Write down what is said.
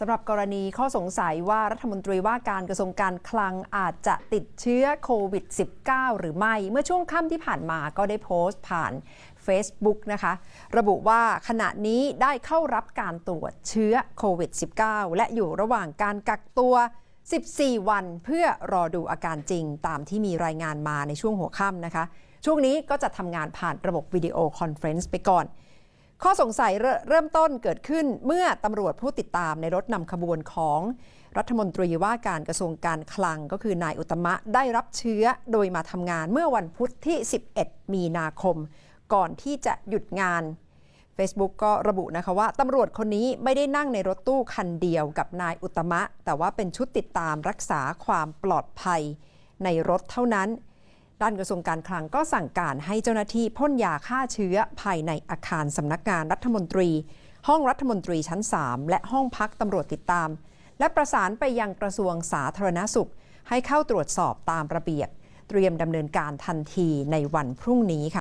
สำหรับกรณีข้อสงสัยว่ารัฐมนตรีว่าการกระทรวงการคลังอาจจะติดเชื้อโควิด -19 หรือไม่ เมื่อช่วงค่ำที่ผ่านมาก็ได้โพสต์ผ่าน Facebook นะคะ ระบุว่าขณะนี้ได้เข้ารับการตรวจเชื้อโควิด -19 และอยู่ระหว่างการกักตัว 14 วันเพื่อรอดูอาการจริงตามที่มีรายงานมาในช่วงหัวค่ำนะคะ ช่วงนี้ก็จะทำงานผ่านระบบวิดีโอคอนเฟรนซ์ไปก่อน ข้อสงสัยเริ่มต้นเกิดขึ้นเมื่อตำรวจผู้ติดตามในรถนำขบวนของรัฐมนตรีว่าการกระทรวงการคลังก็คือนายอุตมะได้รับเชื้อโดยมาทำงานเมื่อวันพุธที่ 11 มีนาคม ก่อนที่จะหยุดงาน Facebook ก็ระบุนะคะว่าตำรวจคนนี้ไม่ได้นั่งในรถตู้คันเดียวกับนายอุตมะ แต่ว่าเป็นชุดติดตามรักษาความปลอดภัยในรถเท่านั้น ด้านกระทรวงการคลังก็สั่งการให้เจ้าหน้าที่พ่นยาฆ่าเชื้อภายในอาคารสำนักงานรัฐมนตรี ห้องรัฐมนตรีชั้น 3 และห้องพักตำรวจติดตาม และประสานไปยังกระทรวงสาธารณสุข ให้เข้าตรวจสอบตามระเบียบ เตรียมดำเนินการทันทีในวันพรุ่งนี้ค่ะ